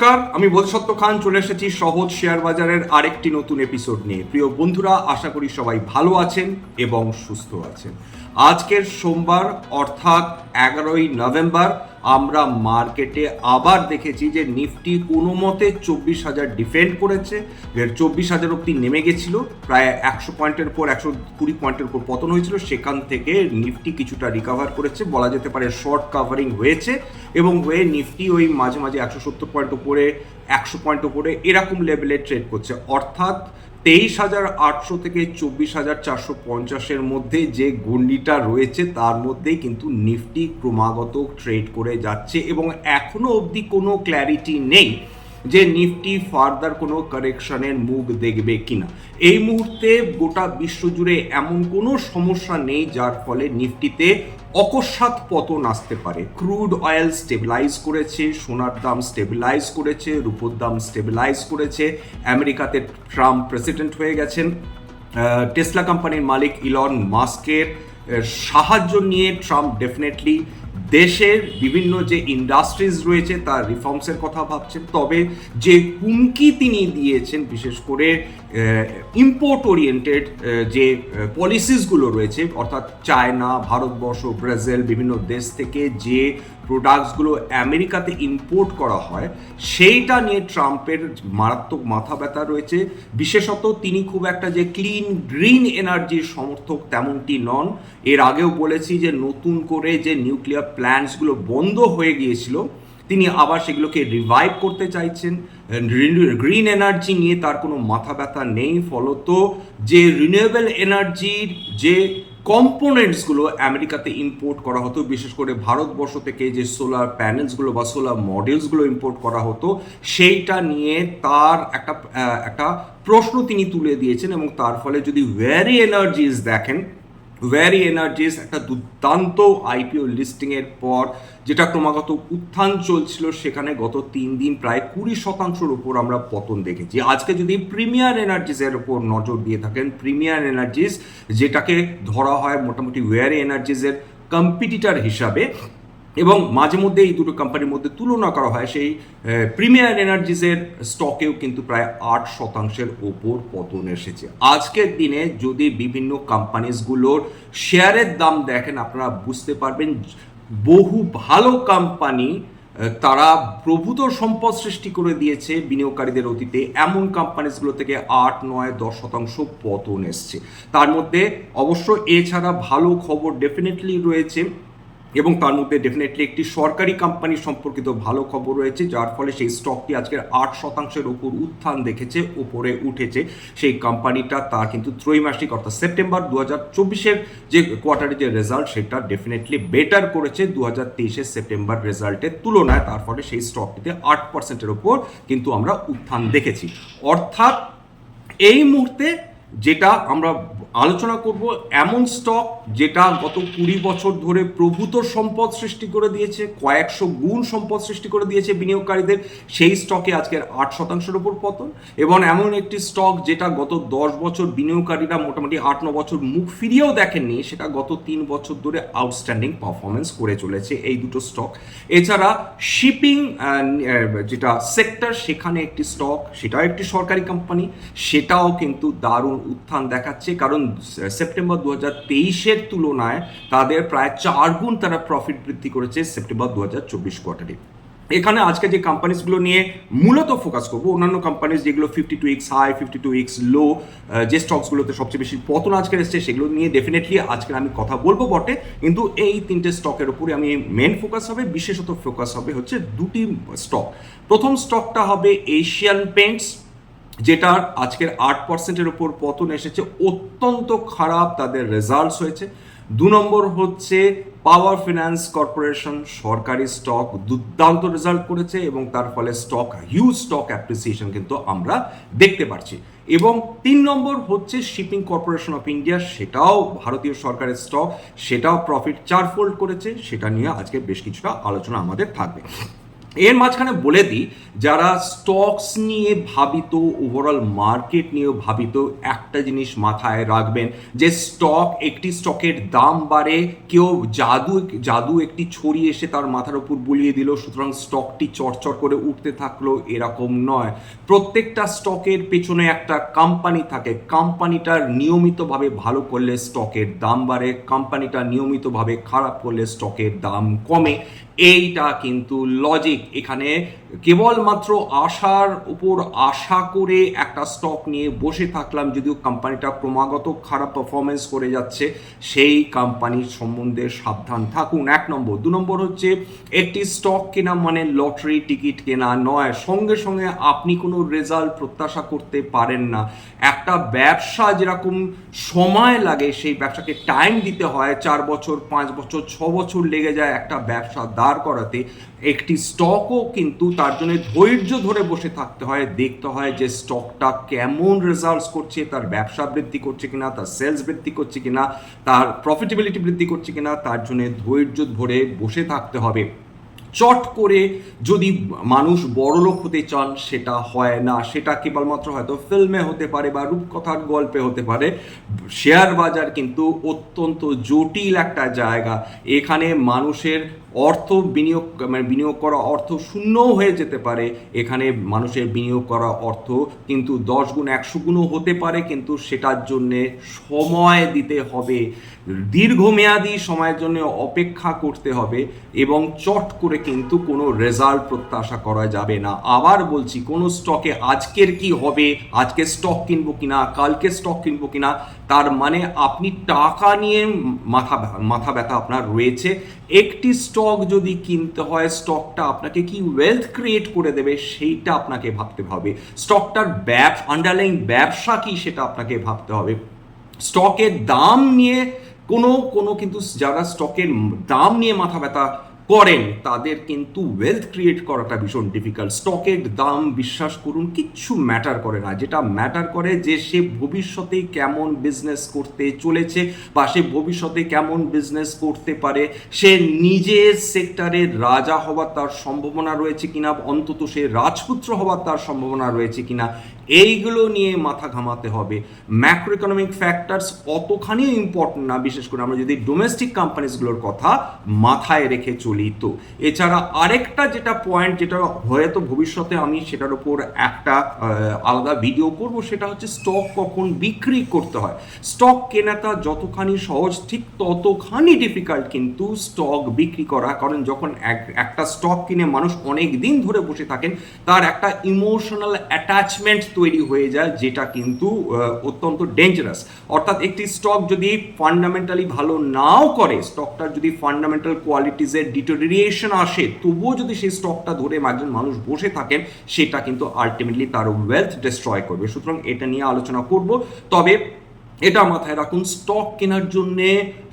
নমস্কার, আমি বোধসত্ত্ব খান, চলে এসেছি সহজ শেয়ার বাজারের আরেকটি নতুন এপিসোড নিয়ে। প্রিয় বন্ধুরা, আশা করি সবাই ভালো আছেন এবং সুস্থ আছেন। আজকের সোমবার, অর্থাৎ এগারোই নভেম্বর আমরা মার্কেটে আবার দেখেছি যে নিফটি কোনো মতে চব্বিশ হাজার ডিফেন্ড করেছে। চব্বিশ হাজার অব্দি নেমে গেছিল, প্রায় একশো পয়েন্টের পর একশো কুড়ি পয়েন্টের উপর পতন হয়েছিল। সেখান থেকে নিফটি কিছুটা রিকভার করেছে, বলা যেতে পারে শর্ট কাভারিং হয়েছে এবং হয়ে নিফটি ওই মাঝে মাঝে একশো সত্তর পয়েন্ট উপরে, একশো পয়েন্ট উপরে এরকম লেভেলে ট্রেড করছে। অর্থাৎ তেইশ হাজার আটশো থেকে চব্বিশ হাজার চারশো পঞ্চাশের মধ্যে যে গন্ডিটা রয়েছে, তার মধ্যেই কিন্তু নিফটি ক্রমাগত ট্রেড করে যাচ্ছে এবং এখনও অবধি কোনো ক্ল্যারিটি নেই। যে নিফটি ফার্দার কোনো কারেকশনের মুখ দেখবে কিনা। এই মুহূর্তে গোটা বিশ্বজুড়ে এমন কোনো সমস্যা নেই, যার ফলে নিফটিতে অকস্মাৎ পতন আসতে পারে। ক্রুড অয়েল স্টেবিলাইজ করেছে, সোনার দাম স্টেবিলাইজ করেছে, রূপোর দাম স্টেবিলাইজ করেছে। আমেরিকাতে ট্রাম্প প্রেসিডেন্ট হয়ে গেছেন। টেসলা কোম্পানির মালিক ইলন মাস্কের সাহায্য নিয়ে ট্রাম্প ডেফিনেটলি দেশের বিভিন্ন যে ইন্ডাস্ট্রিজ রয়েছে, তার রিফর্মসের কথা ভাবছেন তবে যে হুমকি তিনি দিয়েছেন, বিশেষ করে ইম্পোর্ট ওরিয়েন্টেড যে পলিসিসগুলো রয়েছে, অর্থাৎ চায়না, ভারতবর্ষ, ব্রাজিল, বিভিন্ন দেশ থেকে যে প্রোডাক্টসগুলো আমেরিকাতে ইম্পোর্ট করা হয়, সেইটা নিয়ে ট্রাম্পের মারাত্মক মাথা ব্যথা রয়েছে। বিশেষত তিনি খুব একটা যে ক্লিন গ্রিন এনার্জির সমর্থক তেমনটি নন। এর আগেও বলেছি যে, নতুন করে যে নিউক্লিয়ার প্ল্যান্টসগুলো বন্ধ হয়ে গিয়েছিল, তিনি আবার সেগুলোকে রিভাইভ করতে চাইছেন। গ্রিন এনার্জি নিয়ে তার কোনো মাথা ব্যথা নেই। ফলত যে রিনিউয়েবল এনার্জির যে কম্পোনেন্টসগুলো আমেরিকাতে ইম্পোর্ট করা হতো, বিশেষ করে ভারতবর্ষ থেকে যে সোলার প্যানেলসগুলো বা সোলার মডেলসগুলো ইম্পোর্ট করা হতো, সেইটা নিয়ে তার একটা একটা প্রশ্ন তিনি তুলে দিয়েছেন এবং তার ফলে যদি ভ্যারি এনার্জিস দেখেন ভ্যারি এনার্জিস একটা দুর্দান্ত আইপিও লিস্টিংয়ের পর যেটা ক্রমাগত উত্থান চলছিল, সেখানে গত তিন দিন প্রায় কুড়ি শতাংশের উপর আমরা পতন দেখেছি। আজকে যদি প্রিমিয়ার এনার্জিসের উপর নজর দিয়ে থাকেন, প্রিমিয়ার এনার্জিস যেটাকে ধরা হয় মোটামুটি ওয়ারি এনার্জিসের কম্পিটিটার হিসাবে এবং মাঝে মধ্যে এই দুটো কোম্পানির মধ্যে তুলনা করা হয়, সেই প্রিমিয়ার এনার্জিসের স্টকেও কিন্তু প্রায় আট শতাংশের ওপর পতন এসেছে। আজকের দিনে যদি বিভিন্ন কোম্পানিজগুলোর শেয়ারের দাম দেখেন, আপনারা বুঝতে পারবেন বহু ভালো কোম্পানি তারা প্রভূত সম্পদ সৃষ্টি করে দিয়েছে বিনিয়োগকারীদের অতীতে। এমন কোম্পানিজগুলো থেকে আট, নয়, দশ শতাংশ পতন এসছে। তার মধ্যে অবশ্য এছাড়া ভালো খবর ডেফিনেটলি রয়েছে। এবং তার মধ্যে ডেফিনেটলি একটি সরকারি কোম্পানি সম্পর্কিত ভালো খবর রয়েছে, যার ফলে সেই স্টকটি আজকের আট শতাংশের উপর উত্থান দেখেছে, উপরে উঠেছে। সেই কোম্পানিটা তার কিন্তু ত্রৈমাসিক, অর্থাৎ সেপ্টেম্বর দু হাজার চব্বিশের যে কোয়ার্টারের যে রেজাল্ট সেটা ডেফিনেটলি বেটার করেছে দু হাজার তেইশের সেপ্টেম্বর রেজাল্টের তুলনায়। তার ফলে সেই স্টকটিতে আট পার্সেন্টের উপর কিন্তু আমরা উত্থান দেখেছি। অর্থাৎ এই মুহূর্তে যেটা আমরা আলোচনা করব এমন স্টক যেটা গত কুড়ি বছর ধরে প্রভূত সম্পদ সৃষ্টি করে দিয়েছে, কয়েকশো গুণ সম্পদ সৃষ্টি করে দিয়েছে বিনিয়োগকারীদের, সেই স্টকে আজকের আট শতাংশের উপর পতন এবং এমন একটি স্টক যেটা গত দশ বছর বিনিয়োগকারীরা মোটামুটি আট ন বছর মুখ ফিরিয়েও দেখেননি, সেটা গত তিন বছর ধরে আউটস্ট্যান্ডিং পারফরমেন্স করে চলেছে এই দুটো স্টক এছাড়া শিপিং যেটা সেক্টর সেখানে একটি স্টক সেটাও একটি সরকারি কোম্পানি সেটাও কিন্তু দারুণ উত্থান দেখাচ্ছে, কারণ সেপ্টেম্বর দু হাজার তেইশের তুলনায় তাদের প্রায় চার গুণ তারা প্রফিট বৃদ্ধি করেছে সেপ্টেম্বর দু হাজার চব্বিশ কোয়ার্টারে এখানে আজকে যে কোম্পানিজগুলো নিয়ে মূলত ফোকাস করব, অন্যান্য কোম্পানিজ যেগুলো fifty two X high fifty two X low যে স্টকসগুলোতে সবচেয়ে বেশি পতন আজকে এসছে, সেগুলো নিয়ে ডেফিনেটলি আজকে আমি কথা বলব বটে। কিন্তু এই তিনটে স্টকের উপরে আমি মেন ফোকাস হবে, বিশেষত ফোকাস হবে হচ্ছে দুটি স্টক প্রথম স্টকটা হবে এশিয়ান পেন্টস যেটার আজকের আট পার্সেন্টের উপর পতন এসেছে, অত্যন্ত খারাপ তাদের রেজাল্টস হয়েছে। দু নম্বর হচ্ছে পাওয়ার ফিনান্স কর্পোরেশন সরকারি স্টক দুর্দান্ত রেজাল্ট করেছে এবং তার ফলে স্টক হিউজ স্টক অ্যাপ্রিসিয়েশন কিন্তু আমরা দেখতে পাচ্ছি এবং তিন নম্বর হচ্ছে শিপিং কর্পোরেশন অফ ইন্ডিয়া সেটাও ভারতীয় সরকারের স্টক সেটাও প্রফিট চারফোল্ড করেছে, সেটা নিয়ে আজকে বেশ কিছুটা আলোচনা আমাদের থাকবে। এর মাঝখানে বলে দিই, যারা স্টকস নিয়ে ভাবিত ওভারঅল মার্কেট নিয়েও ভাবিত, একটা জিনিস মাথায় রাখবেন যে স্টক একটি স্টকের দাম বাড়ে, কেউ জাদু জাদু একটি ছড়ি এসে তার মাথার উপর বুলিয়ে দিল, সুতরাং স্টকটি চরচর করে উঠতে থাকল, এরকম নয়। প্রত্যেকটা স্টকের পেছনে একটা কোম্পানি থাকে কোম্পানিটার নিয়মিতভাবে ভালো করলে স্টকের দাম বাড়ে কোম্পানিটা নিয়মিতভাবে খারাপ করলে স্টকের দাম কমে। এইটা কিন্তু লজিক এখানে কেবলমাত্র আশার উপর আশা করে একটা স্টক নিয়ে বসে থাকলাম, যদিও কোম্পানিটা ক্রমাগত খারাপ পারফরমেন্স করে যাচ্ছে, সেই কোম্পানির সম্বন্ধে সাবধান থাকুন। এক নম্বর। দু নম্বর হচ্ছে, একটি স্টক কেনা মানে লটারি টিকিট কেনা নয়। সঙ্গে সঙ্গে আপনি কোনো রেজাল্ট প্রত্যাশা করতে পারেন না। একটা ব্যবসা যেরকম সময় লাগে, সেই ব্যবসাকে টাইম দিতে হয়, চার বছর, পাঁচ বছর, ছ বছর লেগে যায় একটা ব্যবসা দাঁড় করাতে একটি স্টকও কিন্তু তার জন্য ধৈর্য ধরে বসে থাকতে হয়, দেখতে হয় যে স্টকটা কেমন রেজাল্টস করছে, তার ব্যবসা বৃদ্ধি করছে কিনা, তার সেলস বৃদ্ধি করছে কিনা, তার প্রফিটেবিলিটি বৃদ্ধি করছে কিনা, তার জন্য ধৈর্য ধরে বসে থাকতে হবে। চট করে যদি মানুষ বড়লোক হতে চান, সেটা হয় না, সেটা কেবলমাত্র হয়তো ফিল্মে হতে পারে বা রূপকথার গল্পে হতে পারে। শেয়ার বাজার কিন্তু অত্যন্ত জটিল একটা জায়গা। এখানে মানুষের অর্থ বিনিয়োগ মানে বিনিয়োগ করা অর্থ শূন্যও হয়ে যেতে পারে। এখানে মানুষের বিনিয়োগ করা অর্থ কিন্তু দশ গুণ একশো গুণও হতে পারে, কিন্তু সেটার জন্যে সময় দিতে হবে। দীর্ঘমেয়াদী সময়ের জন্য অপেক্ষা করতে হবে এবং চট করে কিন্তু কোনো রেজাল্ট প্রত্যাশা করা যাবে না। আবার বলছি, কোনো স্টকে আজকের কি হবে? আজকে স্টক কিনবো কিনা? কালকে স্টক কিনবো কিনা? তার মানে আপনি টাকা নিয়ে মাথা মাথা ব্যথা আপনার রয়েছে। একটি স্টক যদি কিনতে হয় স্টকটা আপনাকে কি ওয়েলথ ক্রিয়েট করে দেবে সেইটা আপনাকে ভাবতে হবে। স্টকটার ব্যব আন্ডারলাইন ব্যবসা কি সেটা আপনাকে ভাবতে হবে। স্টকের দাম নিয়ে কোনো কোনো কিন্তু যারা স্টকের দাম নিয়ে মাথা ব্যথা করেন, তাদের কিন্তু ওয়েলথ ক্রিয়েট করাটা ভীষণ ডিফিকাল্ট স্টকের দাম বিশ্বাস করুন, কিচ্ছু ম্যাটার করে না। যেটা ম্যাটার করে যে সে ভবিষ্যতে কেমন বিজনেস করতে চলেছে বা সে ভবিষ্যতে কেমন বিজনেস করতে পারে, সে নিজের সেক্টরের রাজা হওয়ার তার সম্ভাবনা রয়েছে কিনা, অন্তত সে রাজপুত্র হওয়ার তার সম্ভাবনা রয়েছে কিনা এইগুলো নিয়ে মাথা ঘামাতে হবে। ম্যাক্রো ইকোনমিক ফ্যাক্টরস অতখানি ইম্পর্টেন্ট না, বিশেষ করে আমরা যদি ডোমেস্টিক কোম্পানিজগুলোর কথা মাথায় রেখে চলি তো। এছাড়া আরেকটা যেটা পয়েন্ট যেটা হয়তো ভবিষ্যতে আমি সেটার উপর একটা আলাদা ভিডিও করব, সেটা হচ্ছে স্টক কখন বিক্রি করতে হয়। স্টক কেনাটা যতখানি সহজ, ঠিক ততখানি ডিফিকাল্ট কিন্তু স্টক বিক্রি করা, কারণ যখন একটা স্টক কিনে মানুষ অনেক দিন ধরে বসে থাকেন, তার একটা ইমোশনাল অ্যাটাচমেন্ট তৈরি হয়ে যায়, যেটা কিন্তু অত্যন্ত ডেঞ্জারাস অর্থাৎ একটি স্টক যদি ফান্ডামেন্টালি ভালো নাও করে স্টকটার যদি ফান্ডামেন্টাল কোয়ালিটিজের ডিটোরিয়েশন আসে, তবুও যদি সেই স্টকটা ধরে একজন মানুষ বসে থাকেন, সেটা কিন্তু আলটিমেটলি তার ওয়েলথ ডিস্ট্রয় করবে। সুতরাং এটা নিয়ে আলোচনা করব। তবে এটা মাথায় রাখুন স্টক কেনার জন্যে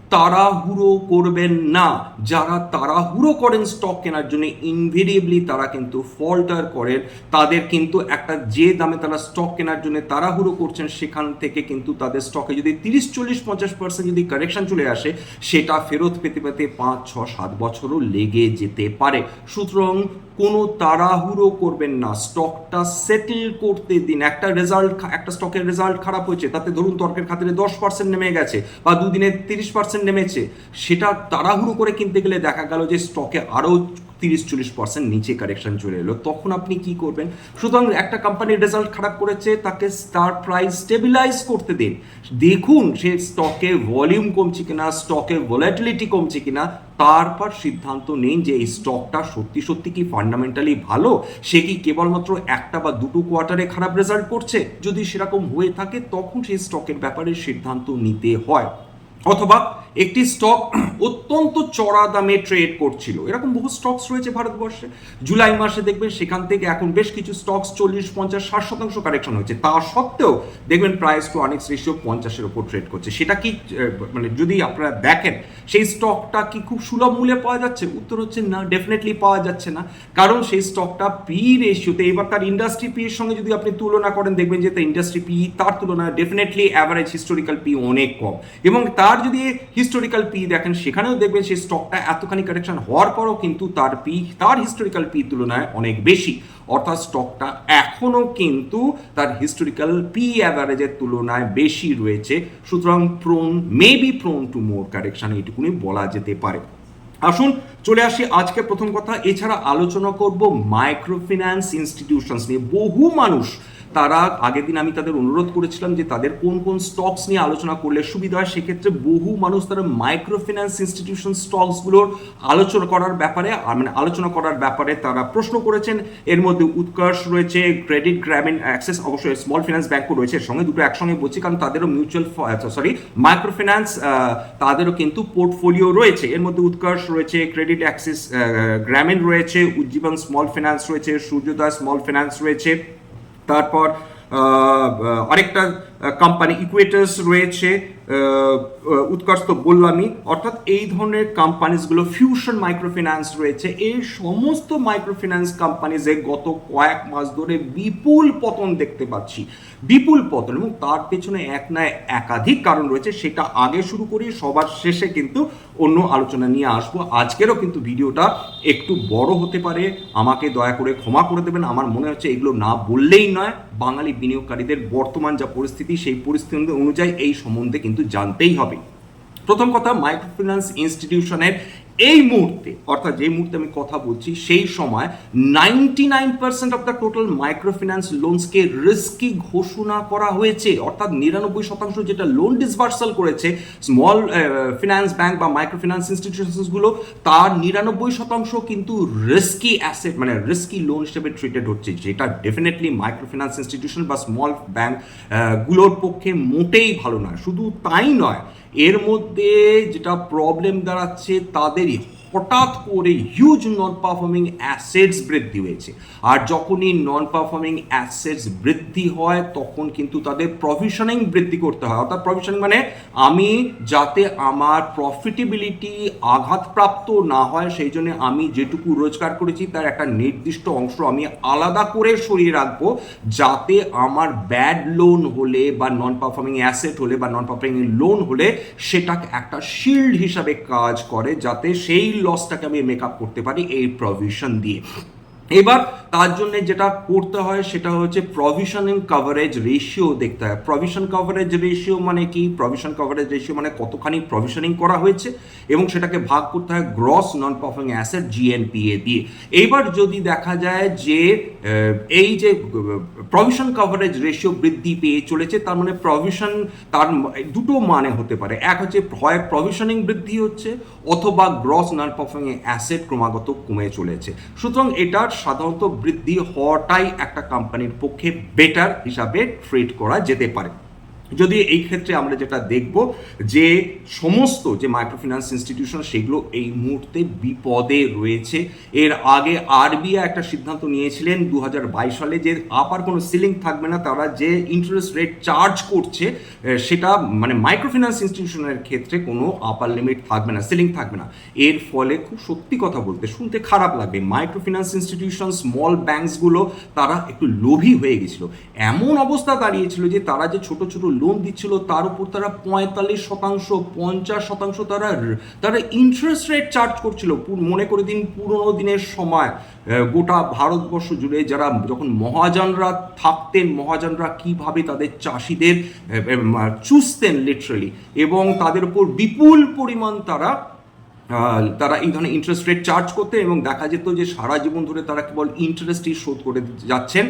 তাড়াহুড়ো করবেন না। যারা তাড়াহুড়ো করেন স্টক কেনার জন্য ইনভেরিয়েবলি তারা কিন্তু ফল্টার করেন। তাদের কিন্তু একটা যে দামে তারা স্টক কেনার জন্য তাড়াহুড়ো করছেন, সেখান থেকে কিন্তু তাদের স্টকে যদি তিরিশ, চল্লিশ, পঞ্চাশ পার্সেন্ট যদি কারেকশন চলে আসে, সেটা ফেরত পেতে পেতে পাঁচ, ছ, সাত বছরও লেগে যেতে পারে। সুতরাং কোনো তাড়াহুড়ো করবেন না। স্টকটা সেটেল করতে দিন। একটা রেজাল্ট একটা স্টকের রেজাল্ট খারাপ হয়েছে, তাতে ধরুন তর্কের খাতিরে দশ পার্সেন্ট নেমে গেছে, বা দুদিনে তিরিশ পার্সেন্ট নেমেছে, সেটা তাড়াহুড়ো করে কিনতে গেলে দেখা গেল যে স্টকে আরও তিরিশ চল্লিশ পার্সেন্ট নিচে কারেকশন চলে এলো। তখন আপনি কি করবেন? সুতরাং একটা কোম্পানির রেজাল্ট খারাপ করেছে, তাকে তার প্রাইস স্টেবিলাইজ করতে দিন। দেখুন সে স্টকে ভলিউম কমছে কিনা স্টকে ভোলাটিলিটি কমছে কিনা, তারপর সিদ্ধান্ত নিন যে এই স্টকটা সত্যি সত্যি কি ফান্ডামেন্টালি ভালো? সে কি কেবলমাত্র একটা বা দুটো কোয়ার্টারে খারাপ রেজাল্ট করছে? যদি সেরকম হয়ে থাকে, তখন সেই স্টকের ব্যাপারে সিদ্ধান্ত নিতে হয়। অথবা একটি স্টক অত্যন্ত চড়া দামে ট্রেড করছিল। এরকম বহু স্টকস রয়েছে ভারতবর্ষে। জুলাই মাসে দেখবেন সেখান থেকে এখন বেশ কিছু স্টকস চল্লিশ, পঞ্চাশ, ষাট শতাংশ কারেকশন হয়েছে। তা সত্ত্বেও দেখবেন প্রাইস টু অনেক রেশিও পঞ্চাশের ওপর ট্রেড করছে। সেটা কি মানে যদি আপনারা দেখেন, সেই স্টকটা কি খুব সুলভ মূল্যে পাওয়া যাচ্ছে? উত্তর হচ্ছে না ডেফিনেটলি পাওয়া যাচ্ছে না। কারণ সেই স্টকটা পি রেশিওতে এবার তার ইন্ডাস্ট্রি পি এর সঙ্গে যদি আপনি তুলনা করেন, দেখবেন যে তার ইন্ডাস্ট্রি পি তার তুলনায় ডেফিনেটলি অ্যাভারেজ হিস্টোরিক্যাল পি অনেক কম। এবং তার যদি হিস্টোরিক্যাল পি দেখেন, সেখানেও দেখবেন সেই স্টকটা এতখানি কারেকশন হওয়ার পরও কিন্তু তার পি তার হিস্টোরিক্যাল পি তুলনায় অনেক বেশি। অর্থাৎ স্টকটা এখনও কিন্তু তার হিস্টোরিক্যাল পি অ্যাভারেজের তুলনায় বেশি রয়েছে। সুতরাং prone may be prone to more correction এইটুকুনি বলা যেতে পারে। আসুন, চলে আসি আজকে প্রথম কথা। এছাড়া আলোচনা করব মাইক্রোফিন্যান্স ইনস্টিটিউশনস নিয়ে। বহু মানুষ তারা আগের দিন আমি তাদের অনুরোধ করেছিলাম যে তাদের কোন কোন স্টকস নিয়ে আলোচনা করলে সুবিধা হয়, সেক্ষেত্রে বহু মানুষ তারা মাইক্রোফিন্যান্স ইনস্টিটিউশন স্টকসগুলোর আলোচনা করার ব্যাপারে মানে আলোচনা করার ব্যাপারে তারা প্রশ্ন করেছেন। এর মধ্যে উৎকর্ষ রয়েছে ক্রেডিট গ্রামীণ অ্যাক্সেস অবশ্যই স্মল ফিন্যান্স ব্যাংকও রয়েছে সঙ্গে দুটো একসঙ্গে বলছি, কারণ তাদেরও মিউচুয়াল সরি মাইক্রোফিন্যান্স তাদেরও কিন্তু পোর্টফোলিও রয়েছে। এর মধ্যে উৎকর্ষ রয়েছে ক্রেডিট অ্যাক্সেস গ্রামীণ রয়েছে, উজ্জীবন স্মল ফিনান্স রয়েছে, সূর্যোদয় স্মল ফিনান্স রয়েছে। তারপর আরেকটা কোম্পানি ইকুয়েটার্স রয়েছে উৎকর্ষ তো বললামই অর্থাৎ এই ধরনের কোম্পানিজগুলো ফিউশন মাইক্রোফিন্যান্স রয়েছে। এই সমস্ত মাইক্রোফিন্যান্স কোম্পানিজে গত কয়েক মাস ধরে বিপুল পতন দেখতে পাচ্ছি। বিপুল পতন এবং তার পেছনে এক না একাধিক কারণ রয়েছে, সেটা আগে শুরু করি, সবার শেষে কিন্তু অন্য আলোচনা নিয়ে আসব। আজকেরও কিন্তু ভিডিওটা একটু বড় হতে পারে। আমাকে দয়া করে ক্ষমা করে দেবেন। আমার মনে হচ্ছে এগুলো না বললেই নয়। বাঙালি বিনিয়োগকারীদের বর্তমান যা পরিস্থিতি সেই পরিস্থিতি অনুযায়ী এই সম্বন্ধে কিন্তু জানতেই হবে। প্রথম কথা মাইক্রোফিন্যান্স ইনস্টিটিউশনের এই মুহূর্তে, অর্থাৎ যে মুহূর্তে আমি কথা বলছি, সেই সময় ninety nine percent of the total microfinance লোনসকে risky ঘোষণা করা হয়েছে। অর্থাৎ নিরানব্বই শতাংশ যেটা লোন ডিসবার্সাল করেছে স্মল ফিনান্স ব্যাংক বা মাইক্রোফিন্যান্স ইনস্টিটিউশনসগুলো তার নিরানব্বই শতাংশ কিন্তু রিস্কি অ্যাসেট মানে রিস্কি লোন হিসেবে ট্রিটেড হচ্ছে, যেটা ডেফিনেটলি মাইক্রোফিন্যান্স ইনস্টিটিউশন বা স্মল ব্যাংকগুলোর পক্ষে মোটেই ভালো নয়। শুধু তাই নয় এর মধ্যে যেটা প্রবলেম দাঁড়াচ্ছে তাদেরই। হঠাৎ করে হিউজ নন পারফর্মিং অ্যাসেটস বৃদ্ধি হয়েছে। আর যখনই নন পারফর্মিং অ্যাসেটস বৃদ্ধি হয়, তখন কিন্তু তাদের প্রভিশনিং বৃদ্ধি করতে হয়। অর্থাৎ প্রভিশনিং মানে আমি যাতে আমার প্রফিটেবিলিটি আঘাতপ্রাপ্ত না হয়, সেই জন্য আমি যেটুকু রোজগার করেছি, তার একটা নির্দিষ্ট অংশ আমি আলাদা করে সরিয়ে রাখব, যাতে আমার ব্যাড লোন হলে বা নন পারফর্মিং অ্যাসেট হলে বা নন পারফর্মিং লোন হলে সেটা একটা শিল্ড হিসাবে কাজ করে, যাতে সেই লসটাকে আমি মেক আপ করতে পারি এই প্রভিশন দিয়ে। এবার তার জন্য যেটা করতে হয় সেটা হচ্ছে প্রভিশনিং কভারেজ রেশিও দেখতে হয়। প্রভিশন কভারেজ রেশিও মানে কি? প্রভিশন কভারেজ রেশিও মানে কতখানি প্রভিশনিং করা হয়েছে এবং সেটাকে ভাগ করতে হয় gross non performing asset GNPA দিয়ে। এবার যদি দেখা যায় যে এই যে প্রভিশন কভারেজ রেশিও বৃদ্ধি পেয়ে চলেছে, তার মানে প্রভিশন তার দুটো মানে হতে পারে। এক হচ্ছে হয় প্রভিশনিং বৃদ্ধি হচ্ছে, অথবা গ্রস নন পারফর্মিং অ্যাসেট ক্রমাগত কমে চলেছে। সুতরাং এটার সাধারণত বৃদ্ধি হওয়াটাই একটা কোম্পানির পক্ষে বেটার হিসাবে ট্রেড করা যেতে পারে। যদি এই ক্ষেত্রে আমরা যেটা দেখব যে সমস্ত যে মাইক্রোফিন্যান্স ইনস্টিটিউশন, সেগুলো এই মুহূর্তে বিপদে রয়েছে। এর আগে আরবিআই একটা সিদ্ধান্ত নিয়েছিলেন দু হাজার বাইশ সালে যে আপার কোনো সিলিং থাকবে না, তারা যে ইন্টারেস্ট রেট চার্জ করছে সেটা মানে মাইক্রোফিন্যান্স ইনস্টিটিউশনের ক্ষেত্রে কোনো আপার লিমিট থাকবে না, সিলিং থাকবে না। এর ফলে খুব সত্যি কথা বলতে শুনতে খারাপ লাগবে। মাইক্রোফিন্যান্স ইনস্টিটিউশন, স্মল ব্যাংকসগুলো, তারা একটু লোভী হয়ে গেছিল। এমন অবস্থা দাঁড়িয়েছিল যে তারা যে ছোট ছোট লোন দিচ্ছিল, তার উপর তারা পঁয়তাল্লিশ শতাংশ, পঞ্চাশ শতাংশ তারা তারা ইন্টারেস্ট রেট চার্জ করছিল মনে করে দিন পুরনো দিনের সময়। গোটা ভারতবর্ষ জুড়ে যারা যখন মহাজনরা থাকতেন, মহাজনরা কীভাবে তাদের চাষিদের চুষতেন লিটারালি এবং তাদের উপর বিপুল পরিমাণ তারা তারা এই ধরনের ইন্টারেস্ট রেট চার্জ করতেন এবং দেখা যেত যে সারা জীবন ধরে তারা কেবল ইন্টারেস্টই শোধ করে যাচ্ছেন।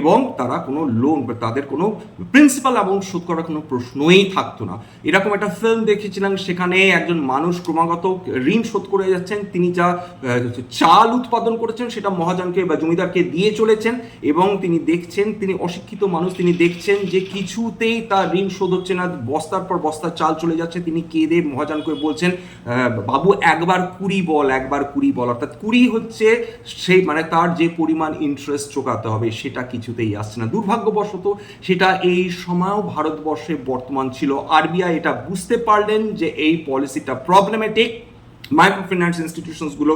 এবং তারা কোনো লোন বা তাদের কোনো প্রিন্সিপাল অ্যামাউন্ট শোধ করার কোনো প্রশ্নই থাকতো না। এরকম একটা ফিল্ম দেখেছিলাম, সেখানে একজন মানুষ ক্রমাগত ঋণ শোধ করে যাচ্ছেন। তিনি যা চাল উৎপাদন করেছেন, সেটা মহাজনকে বা জমিদারকে দিয়ে চলেছেন এবং তিনি দেখছেন, তিনি অশিক্ষিত মানুষ, তিনি দেখছেন যে কিছুতেই তার ঋণ শোধ হচ্ছে না। বস্তার পর বস্তার চাল চলে যাচ্ছে। তিনি কেঁদে মহাজনকে বলছেন বাবু, একবার কুড়ি বল, একবার কুড়ি বল। অর্থাৎ কুড়ি হচ্ছে সেই মানে তার যে পরিমাণ ইন্টারেস্ট চোকাতে হবে সেটা কিছুতেই আসছে না। দুর্ভাগ্যবশত সেটা এই সময়ও ভারতবর্ষে বর্তমান ছিল। আরবিআই এটা বুঝতে পারলেন যে এই পলিসিটা প্রবলেমেটিক মাইক্রো ফিন্যান্স ইনস্টিটিউশনসগুলো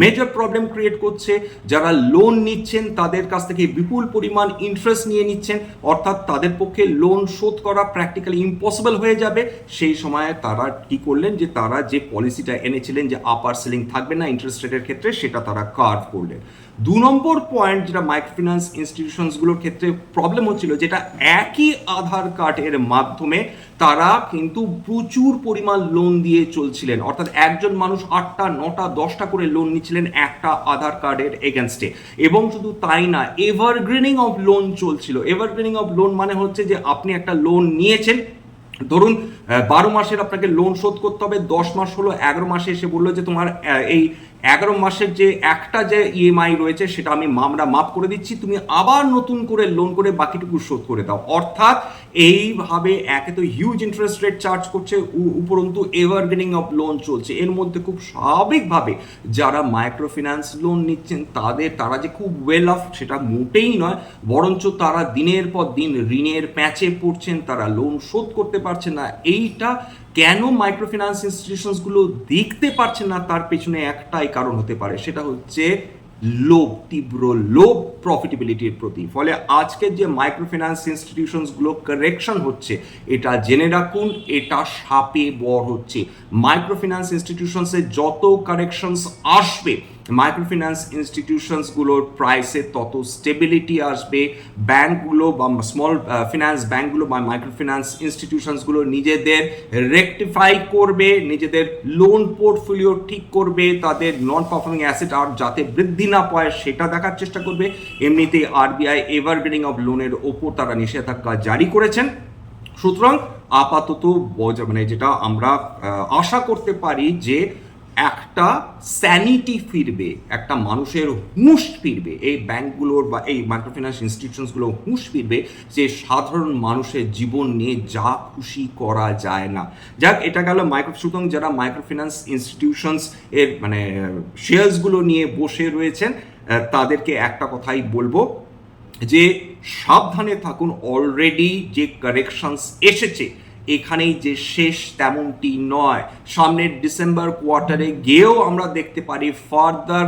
মেজর প্রবলেম ক্রিয়েট করছে। যারা লোন নিচ্ছেন, তাদের কাছ থেকে বিপুল পরিমাণ ইন্টারেস্ট নিয়ে নিচ্ছেন। অর্থাৎ তাদের পক্ষে লোন শোধ করা প্র্যাকটিক্যালি ইম্পসিবল হয়ে যাবে। সেই সময় তারা কি করলেন যে তারা যে পলিসিটা এনেছিলেন যে আপার সেলিং থাকবে না ইন্টারেস্ট রেটের ক্ষেত্রে, সেটা তারা কার্ভ করলেন। দু নম্বর পয়েন্ট যেটা মাইক্রো মাইক্রোফিন্যান্স ইনস্টিটিউশনসগুলোর ক্ষেত্রে প্রবলেম হচ্ছিল, যেটা একই আধার কার্ডের মাধ্যমে তারা কিন্তু প্রচুর পরিমাণ লোন দিয়ে চলছিলেন। অর্থাৎ একজন মানুষ আটটা, নটা, দশটা করে লোন নিচ্ছিলেন একটা আধার কার্ডের এগেনস্টে এবং শুধু তাই না এভারগ্রিনিং অফ লোন চলছিল। এভারগ্রিনিং অফ লোন মানে হচ্ছে যে আপনি একটা লোন নিয়েছেন, ধরুন বারো মাসের আপনাকে লোন শোধ করতে হবে, দশ মাস হলো, এগারো মাসে এসে বলল যে তোমার এই এগারো মাসের যে একটা যে ইএমআই রয়েছে, সেটা আমি আমরা মাফ করে দিচ্ছি। তুমি আবার নতুন করে লোন করে বাকিটুকু শোধ করে দাও। অর্থাৎ এইভাবে একে তো হিউজ ইন্টারেস্ট রেট চার্জ করছে উপরন্তু এভারগেনিং অফ লোন চলছে। এর মধ্যে খুব স্বাভাবিকভাবে যারা মাইক্রো ফিন্যান্স লোন নিচ্ছেন, তাদের, তারা যে খুব ওয়েল অফ সেটা মোটেই নয়। বরঞ্চ তারা দিনের পর দিন ঋণের প্যাচে পড়ছেন, তারা লোন শোধ করতে পারছে না। এইটা কেন মাইক্রোফিন্যান্স ইনস্টিটিউশনসগুলো দেখতে পারছে না তার পেছনে একটাই কারণ হতে পারে, সেটা হচ্ছে লোভ, তীব্র লোভ প্রফিটেবিলিটির প্রতি। ফলে আজকের যে মাইক্রোফিন্যান্স ইনস্টিটিউশনসগুলো কারেকশন হচ্ছে, এটা জেনে রাখুন, এটা সাপে বর হচ্ছে। মাইক্রোফিন্যান্স ইনস্টিটিউশনসে যত কারেকশনস আসবে মাইক্রো ফিন্যান্স ইনস্টিটিউশনসগুলোর প্রাইসে তত স্টেবিলিটি আসবে। ব্যাঙ্কগুলো বা স্মল ফিন্যান্স ব্যাঙ্কগুলো বা মাইক্রো ফিন্যান্স ইনস্টিটিউশনসগুলো নিজেদের রেকটিফাই করবে, নিজেদের লোন পোর্টফোলিও ঠিক করবে, তাদের নন পারফর্মিং অ্যাসেট আর যাতে বৃদ্ধি না পায় সেটা দেখার চেষ্টা করবে। এমনিতেই আরবিআই এভারগ্রিনিং অফ লোনের ওপর তারা নিষেধাজ্ঞা জারি করেছেন। সুতরাং আপাতত মানে যেটা আমরা আশা করতে পারি যে একটা স্যানিটি ফিরবে, একটা মানুষের হুঁশ ফিরবে, এই ব্যাংকগুলোর বা এই মাইক্রোফিন্যান্স ইনস্টিটিউশনসগুলো হুঁশ ফিরবে যে সাধারণ মানুষের জীবন নিয়ে যা খুশি করা যায় না। যাক, এটা গেল মাইক্রো সুতরাং যারা মাইক্রোফিন্যান্স ইনস্টিটিউশনস এর মানে শেয়ার্সগুলো নিয়ে বসে রয়েছেন তাদেরকে একটা কথাই বলব, যে সাবধানে থাকুন অলরেডি যে কারেকশনস এসেছে এখানেই যে শেষ তেমনটি নয়। সামনের ডিসেম্বর কোয়ার্টারে গিয়েও আমরা দেখতে পারি ফার্দার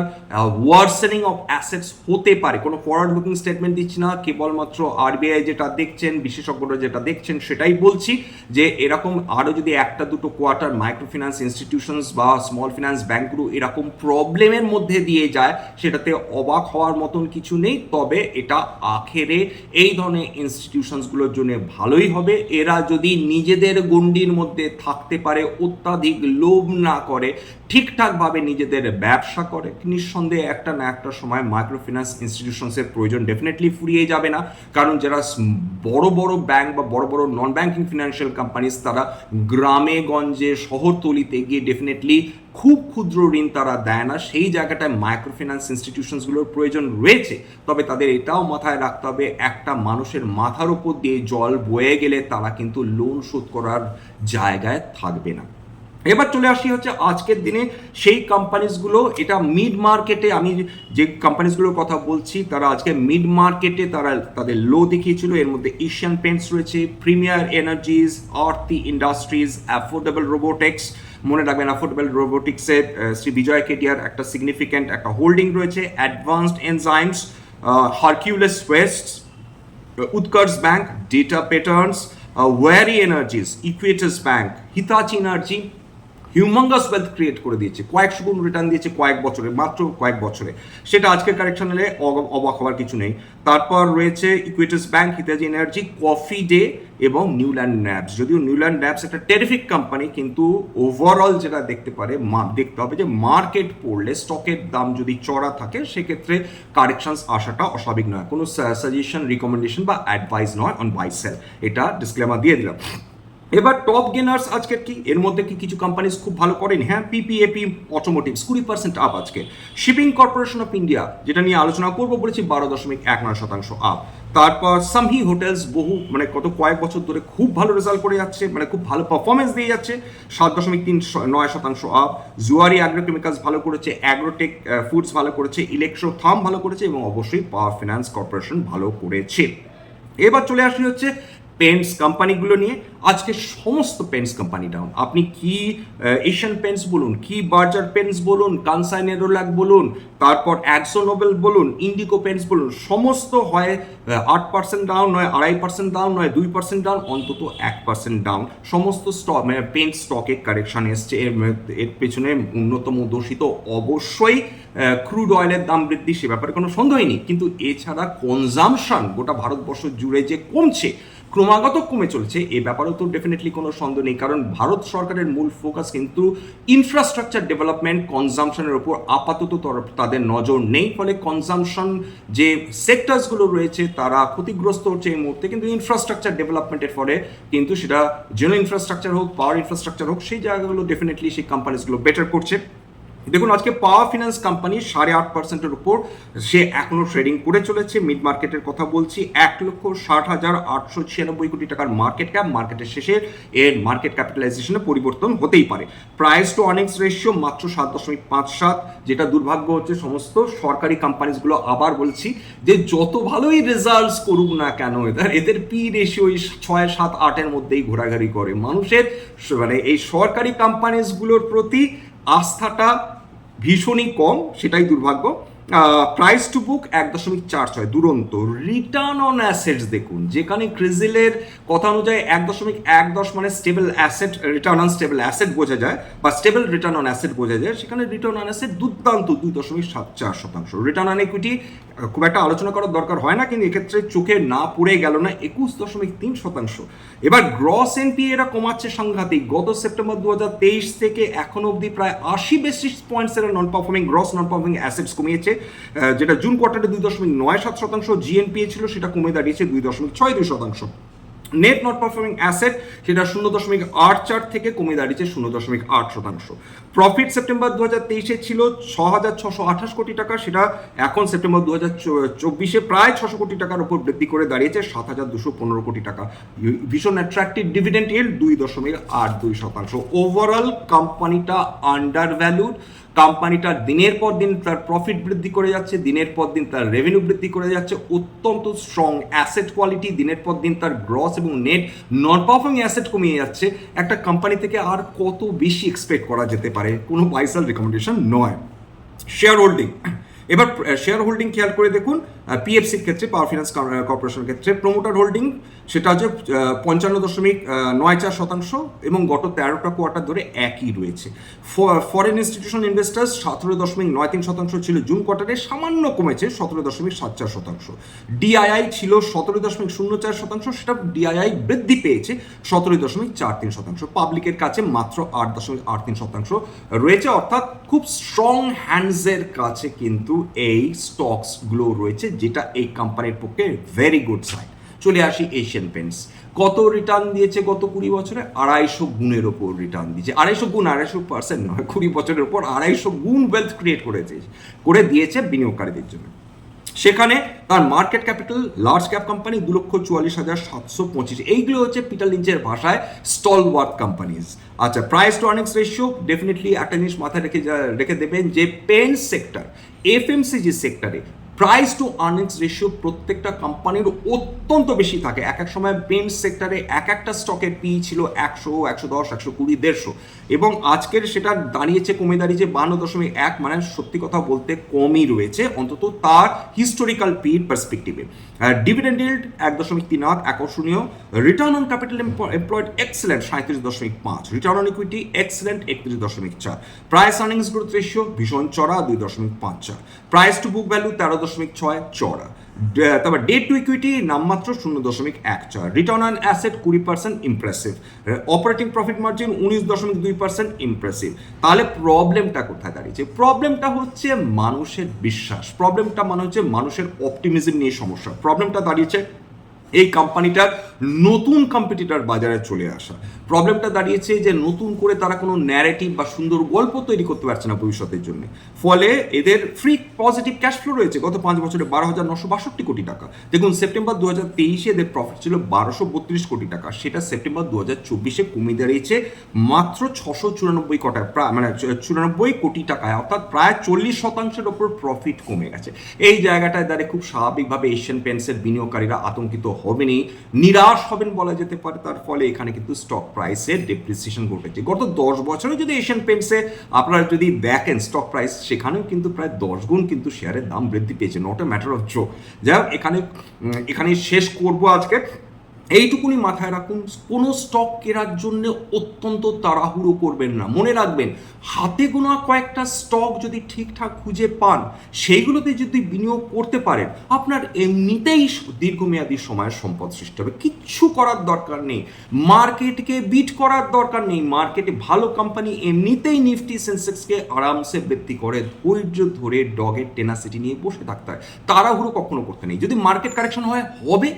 ওয়ার্সেনিং অফ অ্যাসেটস হতে পারে। কোনো ফরওয়ার্ড লুকিং স্টেটমেন্ট দিচ্ছি না, কেবলমাত্র আরবিআই যেটা দেখছেন, বিশেষজ্ঞরা যেটা দেখছেন সেটাই বলছি যে এরকম আরও যদি একটা দুটো কোয়ার্টার মাইক্রো ফিন্যান্স ইনস্টিটিউশনস বা স্মল ফিন্যান্স ব্যাঙ্কগুলো এরকম প্রবলেমের মধ্যে দিয়ে যায়, সেটাতে অবাক হওয়ার মতন কিছু নেই। তবে এটা আখেরে এই ধরনের ইনস্টিটিউশনসগুলোর জন্য ভালোই হবে। এরা যদি নিজেদের গণ্ডির মধ্যে থাকতে পারে অত্যাধিক লোভ না করে। ঠিকঠাকভাবে নিজেদের ব্যবসা করে, নিঃসন্দেহে একটা না একটা সময় মাইক্রো ফিন্যান্স ইনস্টিটিউশনসের প্রয়োজন ডেফিনেটলি ফুরিয়ে যাবে না। কারণ যারা বড় বড় ব্যাংক বা বড় বড় নন ব্যাংকিং ফিনান্সিয়াল কোম্পানিজ তারা গ্রামে, গঞ্জে, শহরতলিতে গিয়ে ডেফিনেটলি খুব ক্ষুদ্র ঋণ তারা দেয় না। সেই জায়গাটায় মাইক্রো ফিন্যান্স ইনস্টিটিউশনসগুলোর প্রয়োজন রয়েছে। তবে তাদের এটাও মাথায় রাখতে হবে, একটা মানুষের মাথার উপর দিয়ে জল বয়ে গেলে তারা কিন্তু লোন শোধ করার জায়গায় থাকবে না। এবার চলে আসি হচ্ছে আজকের দিনে সেই কোম্পানিজগুলো এটা মিড মার্কেটে আমি যে কোম্পানিজগুলোর কথা বলছি, তারা আজকে মিড মার্কেটে তারা তাদের লো দেখিয়েছিল। এর মধ্যে এশিয়ান পেন্টস রয়েছে Premier Energies Aarti industries affordable robotics মনে রাখবেন অ্যাফোর্ডেবল রোবোটিক্সের শ্রী বিজয় কেটিয়ার একটা সিগনিফিক্যান্ট একটা হোল্ডিং রয়েছে advanced enzymes Hercules west Utkarsh bank data patterns Waaree energies Equitas bank Hitachi energy humongous wealth create করে দিয়েছে। কয়েকশো গুণ রিটার্ন দিয়েছে কয়েক বছরে, মাত্র কয়েক বছরে। সেটা আজকের কারেকশন এলে অবাক হওয়ার কিছু নেই। তারপর রয়েছে Equitas Bank Hitachi Energy Coffee Day এবং নিউল্যান্ড ন্যাপস যদিও নিউল্যান্ড ন্যাপস একটা টেরিফিক কোম্পানি কিন্তু ওভারঅল যেটা দেখতে পারে দেখতে হবে যে মার্কেট পড়লে স্টকের দাম যদি চড়া থাকে, সেক্ষেত্রে কারেকশনস আসাটা অস্বাভাবিক নয়। কোনো সাজেশন রিকমেন্ডেশন বা অ্যাডভাইস নয় অন বাই সেল এটা ডিসক্লেমার দিয়ে দিলাম। এবার টপ গেনার্স আজকের কি? এর মধ্যে কি কিছু কোম্পানিজ খুব ভালো করেন? হ্যাঁ পিপিএপি অটোমোটিভস কুড়ি পার্সেন্ট আপ আজকে। শিপিং কর্পোরেশন অফ ইন্ডিয়া যেটা নিয়ে আলোচনা করব বলেছি, বারো দশমিক এক নয় শতাংশ আপ তারপর সামহি হোটেলস বহু মানে গত কয়েক বছর ধরে খুব ভালো রেজাল্ট করে যাচ্ছে মানে খুব ভালো পারফরমেন্স দিয়ে যাচ্ছে, সাত দশমিক তিন নয় শতাংশ আপ জুয়ারি অ্যাগ্রোকেমিক্যালস ভালো করেছে অ্যাগ্রোটেক ফুডস ভালো করেছে ইলেকট্রো থাম ভালো করেছে এবং অবশ্যই পাওয়ার ফিনান্স কর্পোরেশন ভালো করেছে। এবার চলে আসি হচ্ছে পেন্টস কোম্পানিগুলো নিয়ে আজকে সমস্ত পেন্টস কোম্পানি ডাউন আপনি কি এশিয়ান পেন্টস বলুন, কি বার্জার পেন্টস বলুন কানসাই নেরোল্যাক বলুন, তারপর অ্যাক্সো নোবেল বলুন ইন্ডিকো পেন্টস বলুন, সমস্ত হয় আট পার্সেন্ট ডাউন নয়, আড়াই পার্সেন্ট ডাউন নয়, দুই পার্সেন্ট ডাউন অন্তত এক পার্সেন্ট ডাউন সমস্ত স্টক মানে পেন্ট স্টকে কারেকশন এসছে, এর পেছনে অন্যতম দোষিত অবশ্যই ক্রুড অয়েলের দাম বৃদ্ধি, সে ব্যাপারে কোনো সন্দেহই নেই। কিন্তু এছাড়া কনজামশন গোটা ভারতবর্ষ জুড়ে যে কমছে ক্রমাগত কমে চলছে। এ ব্যাপারেও তো ডেফিনেটলি কোনো সন্দেহ নেই, কারণ ভারত সরকারের মূল ফোকাস কিন্তু ইনফ্রাস্ট্রাকচার ডেভেলপমেন্ট কনজামশনের উপর আপাতত তরফ- তাদের নজর নেই। ফলে কনজামশন যে সেক্টরসগুলো রয়েছে, তারা ক্ষতিগ্রস্ত হচ্ছে এই মুহূর্তে, কিন্তু ইনফ্রাস্ট্রাকচার ডেভেলপমেন্টের ফলে কিন্তু সেটা জেন ইনফ্রাস্ট্রাকচার হোক পাওয়ার ইনফ্রাস্ট্রাকচার হোক, সেই জায়গাগুলো ডেফিনেটলি সেই কোম্পানিসগুলো বেটার করছে। দেখুন, আজকে পাওয়ার ফিনান্স কোম্পানি সাড়ে আট পার্সেন্টের উপর সে এখনও ট্রেডিং করে চলেছে। মিড মার্কেটের কথা বলছি, এক লক্ষ ষাট হাজার আটশো ছিয়ানব্বই কোটি টাকার মার্কেট ক্যাপ। মার্কেটের শেষে এর মার্কেট ক্যাপিটালাইজেশনে পরিবর্তন হতেই পারে। প্রাইস টু অনেক্স রেশিও মাত্র সাত দশমিক পাঁচ সাত, যেটা দুর্ভাগ্য হচ্ছে সমস্ত সরকারি কোম্পানিসগুলো আবার বলছি যে যত ভালোই রেজাল্টস করুক না কেন, এদের এদের পি রেশিও ওই ছয় সাত আটের মধ্যেই ঘোরাঘুরি করে। মানুষের মানে এই সরকারি কোম্পানিসগুলোর প্রতি আস্থাটা ভীষণই কম সেটাই দুর্ভাগ্য। প্রাইস টু বুক এক দশমিক চার ছয়, দুরন্ত। রিটার্ন অন অ্যাসেটস দেখুন, যেখানে ক্রিজিলের কথা অনুযায়ী এক দশমিক এক দশ মানে stable asset return on stable asset বোঝা যায়, বা স্টেবল রিটার্ন অন অ্যাসেট বোঝা যায়, সেখানে রিটার্ন অন অ্যাসেট দুর্দান্ত দুই দশমিক সাত চার শতাংশ। রিটার্ন অন ইকুইটি খুব একটা আলোচনা করার দরকার হয় না, কিন্তু এক্ষেত্রে চোখে না পড়ে গেল না, একুশ দশমিক তিন শতাংশ। এবার গ্রস এনপি এরা কমাচ্ছে সাংঘাতিক। গত সেপ্টেম্বর দু হাজার তেইশ থেকে এখন অবধি প্রায় আশি বেসিস পয়েন্টস এর non performing gross non performing assets কমিয়েছে। যেটা জুন কোয়ার্টারে দুই দশমিক নয় সাত শতাংশ জিএনপিএ ছিল, সেটা কমে দাঁড়িয়েছে দুই দশমিক ছয় দুই শতাংশ। নেট নট পারফর্মিং অ্যাসেট সেটা শূন্য দশমিক আট চার থেকে কমে দাঁড়িয়েছে শূন্য দশমিক আট শতাংশ। প্রফিট সেপ্টেম্বর দু হাজার তেইশে ছিল ছ হাজার ছশো আঠাশ কোটি টাকা, সেটা এখন সেপ্টেম্বর দু হাজার চব্বিশে প্রায় ছশো কোটি টাকার উপর বৃদ্ধি করে দাঁড়িয়েছে সাত হাজার দুশো পনেরো কোটি টাকা। ভীষণ অ্যাট্রাক্টিভ ডিভিডেন্ড ইল দুই দশমিক আট দুই শতাংশ। ওভারঅল কোম্পানিটা আন্ডার ভ্যালুড কোম্পানিটা দিনের পর দিন তার প্রফিট বৃদ্ধি করে যাচ্ছে, দিনের পর দিন তার রেভিনিউ বৃদ্ধি করে যাচ্ছে। অত্যন্ত স্ট্রং অ্যাসেট কোয়ালিটি দিনের পর দিন তার গ্রস এবং নেট নন পারফর্মিং অ্যাসেট কমিয়ে যাচ্ছে। একটা কোম্পানি থেকে আর কত বেশি এক্সপেক্ট করা যেতে পারে? কোনো বাইসাল রেকমেন্ডেশন নয়। শেয়ার হোল্ডিং এবার শেয়ার হোল্ডিং খেয়াল করে দেখুন পিএফসির ক্ষেত্রে পাওয়ার ফিনান্স কর্পোরেশনের ক্ষেত্রে প্রমোটার হোল্ডিং সেটা হচ্ছে পঞ্চান্ন দশমিক নয় চার শতাংশ এবং গত তেরোটা কোয়ার্টার ধরে একই রয়েছে। ফরেন ইনস্টিটিউশন ইনভেস্টার্স সতেরো দশমিক নয় তিন শতাংশ ছিল জুন কোয়ার্টারে সামান্য কমেছে সতেরো দশমিক সাত চার শতাংশ। ডিআইআই ছিল সতেরো দশমিক শূন্য চার শতাংশ, সেটা ডিআইআই বৃদ্ধি পেয়েছে সতেরো দশমিক চার তিন শতাংশ। পাবলিকের কাছে মাত্র আট দশমিক আট তিন শতাংশ রয়েছে, অর্থাৎ খুব স্ট্রং হ্যান্ডসের কাছে কিন্তু এই স্টকসগুলো রয়েছে, যেটা এই কোম্পানির পক্ষে ভেরি গুড সাইন চলে আসি এশিয়ান পেন্টস কত রিটার্ন দিয়েছে গত কুড়ি বছরে? আড়াইশো গুণের ওপর রিটার্ন দিয়েছে। আড়াইশো গুণ, আড়াইশো পার্সেন্ট নয়, কুড়ি বছরের ওপর আড়াইশো গুণ ওয়েলথ ক্রিয়েট করেছে, করে দিয়েছে বিনিয়োগকারীদের জন্য। সেখানে তার market capital large cap company দু লক্ষ চুয়াল্লিশ হাজার সাতশো পঁচিশ। এইগুলো হচ্ছে পিটার লিঞ্চের ভাষায় স্টল ওয়ার্ক কোম্পানিজ আচ্ছা প্রাইস টু অনেক রেশিও ডেফিনেটলি একটা জিনিস মাথায় রেখে রেখে দেবেন যে পেন সেক্টর এফএমসিজি সেক্টরে প্রাইস টু আর্নিংস রেশিও প্রত্যেকটা কোম্পানির অত্যন্ত বেশি থাকে। এক এক সময় পেন্ট সেক্টরে এক একটা স্টকের পি ছিল একশো একশো দশ, একশো কুড়ি, দেড়শো। এবং আজকের সেটা দাঁড়িয়েছে, কমে দাঁড়িয়েছে বান্ন দশমিক এক মানে সত্যি কথা বলতে কমই রয়েছে, অন্তত তার হিস্টোরিক্যাল পির পার্সপেক্টিভে ডিভিডেন্ড ইল্ড এক দশমিক তিন আট, আকর্ষণীয়। Return on capital employed excellent সাঁত্রিশ দশমিক পাঁচ রিটার্ন অন ইকুইটি এক্সেলেন্ট একত্রিশ দশমিক চার। প্রাইস আর্নিংস গ্রোথ রেশিও ভীষণ চড়া দুই দশমিক পাঁচ চার। প্রাইস টু বুক ভ্যালু তেরো দশমিক ছয় চড়া তারপর ডেট টু ইকুইটি নামমাত্র শূন্য দশমিক এক চার রিটার্ন অন অ্যাসেট কুড়ি percent impressive operating profit margin উনিশ দশমিক দুই পার্সেন্ট ইমপ্রেসিভ তাহলে প্রবলেমটা কোথায় দাঁড়িয়েছে? প্রবলেমটা হচ্ছে মানুষের বিশ্বাস। প্রবলেমটা মানে হচ্ছে মানুষের অপটিমিজম নিয়ে সমস্যা। প্রবলেমটা দাঁড়িয়েছে এই কোম্পানিটার নতুন কম্পিটিটার বাজারে চলে আসা। প্রবলেমটা দাঁড়িয়েছে যে নতুন করে তারা কোনো ন্যারেটিভ বা সুন্দর গল্প তৈরি করতে পারছে না ভবিষ্যতের জন্য। ফলে এদের ফ্রি পজিটিভ ক্যাশ ফ্লো রয়েছে গত পাঁচ বছরে বারো হাজার নশো বাষট্টি কোটি টাকা। দেখুন, সেপ্টেম্বর দু হাজার তেইশে এদের প্রফিট ছিল বারোশো বত্রিশ কোটি টাকা। সেটা সেপ্টেম্বর দু হাজার চব্বিশে কমে দাঁড়িয়েছে মাত্র ছশো চুরানব্বই কোটা প্রায় মানে চুরানব্বই কোটি টাকায়, অর্থাৎ প্রায় চল্লিশ শতাংশের ওপর প্রফিট কমে গেছে। এই জায়গাটায় দাঁড়িয়ে খুব স্বাভাবিকভাবে এশিয়ান পেন্টসের বিনিয়োগকারীরা আতঙ্কিত হবেনি নিরাশ হবেন বলা যেতে পারে, তার ফলে এখানে কিন্তু স্টক প্রাইসের ডেপ্রিসিয়েশন ঘটেছে গত দশ বছরে যদি এশিয়ান পেন্টসে আপনারা যদি দেখেন স্টক প্রাইস সেখানেও কিন্তু প্রায় দশ গুণ কিন্তু শেয়ারের দাম বৃদ্ধি পেয়েছে। নট এ ম্যাটার অফ জো যাই হোক, এখানে এখানে শেষ করব আজকে। এইটুকুনি মাথায় রাখুন, কোনো স্টক কেনার জন্য অত্যন্ত তাড়াহুড়ো করবেন না। মনে রাখবেন, হাতে গোনা কয়েকটা স্টক যদি ঠিকঠাক খুঁজে পান, সেইগুলোতে যদি বিনিয়োগ করতে পারেন, আপনার এমনিতেই দীর্ঘমেয়াদী সময়ের সম্পদ সৃষ্টি হবে। কিচ্ছু করার দরকার নেই। মার্কেটকে বিট করার দরকার নেই। মার্কেটে ভালো কোম্পানি এমনিতেই নিফটি সেন্সেক্সকে আরামসে বৃদ্ধি করে, ধৈর্য ধরে ডগের টেনাসিটি নিয়ে বসে থাকতে হয়। তাড়াহুড়ো কখনো করতে নেই। যদি মার্কেট কারেকশন হয়, হবে।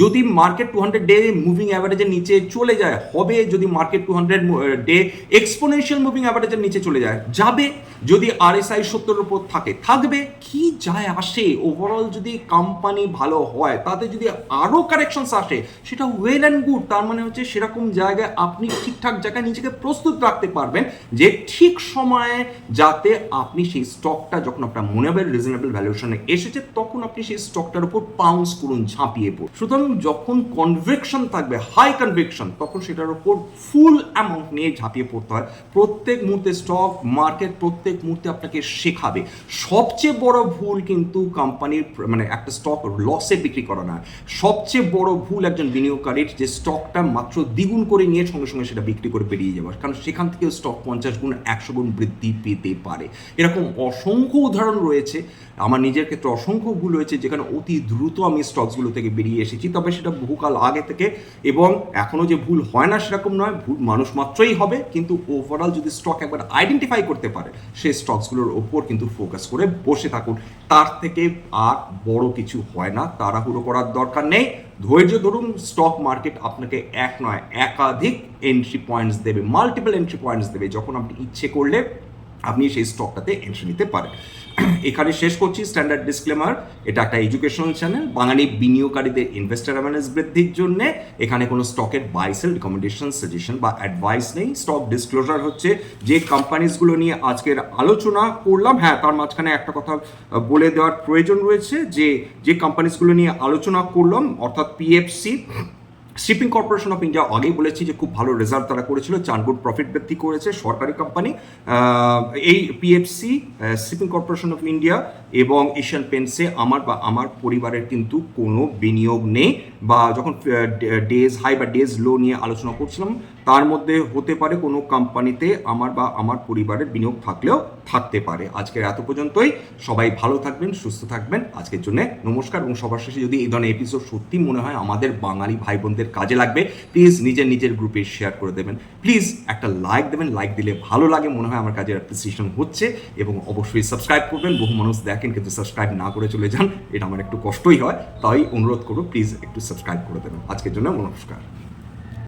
যদি market two hundred day moving অ্যাভারেজের নিচে চলে যায়, হবে যদি market two hundred day exponential moving অ্যাভারেজের নিচে চলে যায়, যাবে যদি আরএসআই সত্তরের উপর থাকে, থাকবে, কি যায় আসে? ওভারঅল যদি কোম্পানি ভালো হয়, তাতে যদি আরও কারেকশনস আসে, সেটা ওয়েল অ্যান্ড গুড তার মানে হচ্ছে সেরকম জায়গায় আপনি ঠিকঠাক জায়গায় নিজেকে প্রস্তুত রাখতে পারবেন, যে ঠিক সময়ে যাতে আপনি সেই স্টকটা যখন আপনার মনে হবে রিজনেবল ভ্যালুয়েশনে এসেছে, তখন আপনি সেই স্টকটার উপর পাউন্স করুন, ঝাঁপিয়ে পড়ুন। সুতরাং যখন কনভিকশন থাকবে হাই কনভিকশন তখন সেটার উপর ফুল অ্যামাউন্ট নিয়ে ঝাঁপিয়ে পড়তে হয়। প্রত্যেক মুহূর্তে স্টক মার্কেট প্রত্যেক মুহূর্তে আপনাকে শেখাবে। সবচেয়ে বড় ভুল কিন্তু কোম্পানির মানে একটা স্টক লসে বিক্রি করা না। সবচেয়ে বড় ভুল একজন বিনিয়োগকারীর যে স্টকটা মাত্র দ্বিগুণ করে নিয়ে সঙ্গে সঙ্গে সেটা বিক্রি করে বেরিয়ে যাওয়ার কারণ সেখান থেকে স্টক পঞ্চাশ গুণ, একশো গুণ বৃদ্ধি পেতে পারে। এরকম অসংখ্য উদাহরণ রয়েছে। আমার নিজের ক্ষেত্রে অসংখ্য ভুল হয়েছে, যেখানে অতি দ্রুত আমি স্টকসগুলো থেকে বেরিয়ে এসেছি। তবে সেটা বহুকাল আগে থেকে, এবং এখনও যে ভুল হয় না সেরকম নয়, ভুল মানুষ মাত্রই হবে, কিন্তু ওভারঅল যদি স্টক একবার আইডেন্টিফাই করতে পারে, সেই স্টকসগুলোর ওপর কিন্তু ফোকাস করে বসে থাকুন। তার থেকে আর বড় কিছু হয় না, তাড়াহুড়ো করার দরকার নেই। ধৈর্য ধরুন স্টক মার্কেট আপনাকে এক নয়, একাধিক এন্ট্রি পয়েন্টস দেবে মাল্টিপল এন্ট্রি পয়েন্টস দেবে, যখন আপনি ইচ্ছে করলে আপনি সেই স্টকটাতে এন্ট্রি নিতে পারেন। এখানে শেষ করছি। স্ট্যান্ডার্ড ডিসক্লেমার এটা একটা এডুকেশনাল চ্যানেল বাঙালি বিনিয়োগকারীদের ইনভেস্টার অ্যাওয়ারনেস বৃদ্ধির জন্য এখানে কোনো স্টকের বাইসেল রিকমেন্ডেশন সাজেশন বা অ্যাডভাইস নেই। স্টক ডিসক্লোজার হচ্ছে যে কোম্পানিজগুলো নিয়ে আজকের আলোচনা করলাম। হ্যাঁ তার মাঝখানে একটা কথা বলে দেওয়ার প্রয়োজন রয়েছে যে যে কোম্পানিজগুলো নিয়ে আলোচনা করলাম, অর্থাৎ PFC shipping corporation of India আগেই বলেছি যে খুব ভালো রেজাল্ট তারা করেছিল। চানবুট প্রফিট বৃদ্ধি করেছে সরকারি কোম্পানি এই PFC shipping corporation of India এবং এশিয়ান পেন্টসে আমার বা আমার পরিবারের কিন্তু কোনো বিনিয়োগ নেই। বা যখন ডেজ হাই বা ডেজ লো নিয়ে আলোচনা করছিলাম তার মধ্যে হতে পারে কোনো কোম্পানিতে আমার বা আমার পরিবারের বিনিয়োগ থাকলেও থাকতে পারে। আজকের এত পর্যন্তই। সবাই ভালো থাকবেন, সুস্থ থাকবেন। আজকের জন্য নমস্কার এবং সবার শেষে যদি এই ধরনের এপিসোড সত্যি মনে হয় আমাদের বাঙালি ভাই বোনদের কাজে লাগবে প্লিজ নিজের নিজের গ্রুপে শেয়ার করে দেবেন। প্লিজ একটা লাইক দেবেন। লাইক দিলে ভালো লাগে, মনে হয় আমার কাজের অ্যাপ্রিসিয়েশন হচ্ছে এবং অবশ্যই সাবস্ক্রাইব করবেন। বহু মানুষ দেখেন কিন্তু সাবস্ক্রাইব না করে চলে যান, এটা আমার একটু কষ্টই হয়। তাই অনুরোধ করব প্লিজ একটু সাবস্ক্রাইব করে দেবেন। আজকের জন্য নমস্কার।